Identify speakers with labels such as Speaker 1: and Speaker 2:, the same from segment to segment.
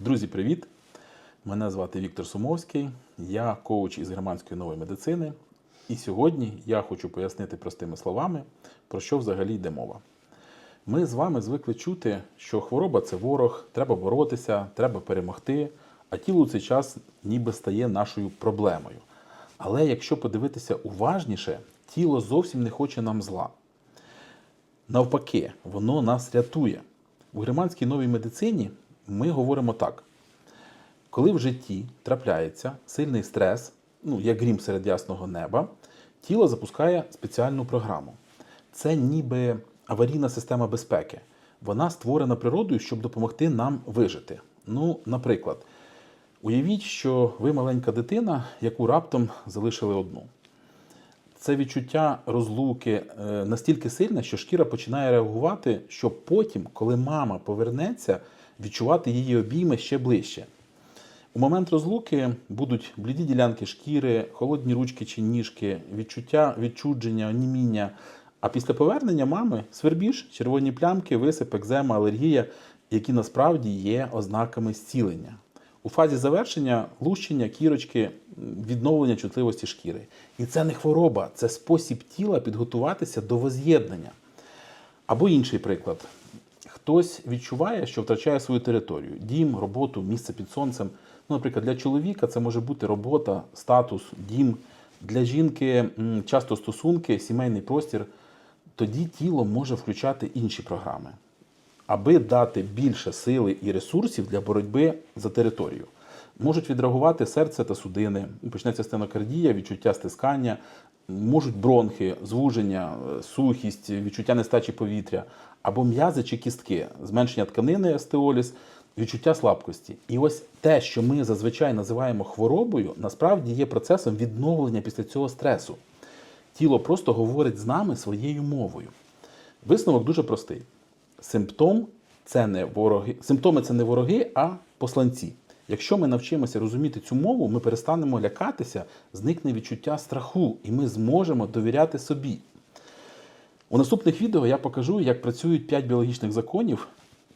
Speaker 1: Друзі, привіт! Мене звати Віктор Сумовський, я коуч із германської нової медицини. І сьогодні я хочу пояснити простими словами, про що взагалі йде мова. Ми з вами звикли чути, що хвороба це ворог, треба боротися, треба перемогти, а тіло у цей час ніби стає нашою проблемою. Але якщо подивитися уважніше, тіло зовсім не хоче нам зла. Навпаки, воно нас рятує. У германській новій медицині ми говоримо так: коли в житті трапляється сильний стрес, ну як грім серед ясного неба, тіло запускає спеціальну програму. Це ніби аварійна система безпеки. Вона створена природою, щоб допомогти нам вижити. Ну, наприклад, уявіть, що ви маленька дитина, яку раптом залишили одну це відчуття розлуки е, настільки сильне, що шкіра починає реагувати, щоб потім, коли мама повернеться, відчувати її обійми ще ближче. У момент розлуки будуть бліді ділянки шкіри, холодні ручки чи ніжки, відчуття відчудження, оніміння. А після повернення мами свербіж, червоні плямки, висип, екзема, алергія, які насправді є ознаками зцілення. У фазі завершення лущення, кірочки, відновлення чутливості шкіри. І це не хвороба, це спосіб тіла підготуватися до воз'єднання. Або інший приклад. Хтось відчуває, що втрачає свою територію, дім, роботу, місце під сонцем. Ну, наприклад, для чоловіка це може бути робота, статус, дім. Для жінки часто стосунки, сімейний простір. Тоді тіло може включати інші програми аби дати більше сили і ресурсів для боротьби за територію. Можуть відреагувати серце та судини, почнеться стенокардія, відчуття стискання, можуть бронхи, звуження, е, сухість, відчуття нестачі повітря, або м'язи чи кістки, зменшення тканини остеоліз, відчуття слабкості. І ось те, що ми зазвичай називаємо хворобою, насправді є процесом відновлення після цього стресу. Тіло просто говорить з нами своєю мовою. Висновок дуже простий. Симптом це не вороги. Симптоми це не вороги, а посланці. Якщо ми навчимося розуміти цю мову, ми перестанемо лякатися, зникне відчуття страху, і ми зможемо довіряти собі. У наступних відео я покажу, як працюють 5 біологічних законів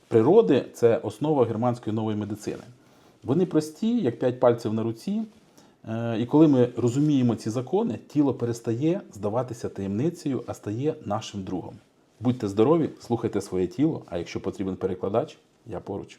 Speaker 1: природи це основа германської нової медицини. Вони прості, як 5 пальців на руці. Е, І коли ми розуміємо ці закони, тіло перестає здаватися таємницею, а стає нашим другом. Будьте здорові, слухайте своє тіло, а якщо потрібен перекладач, я поруч.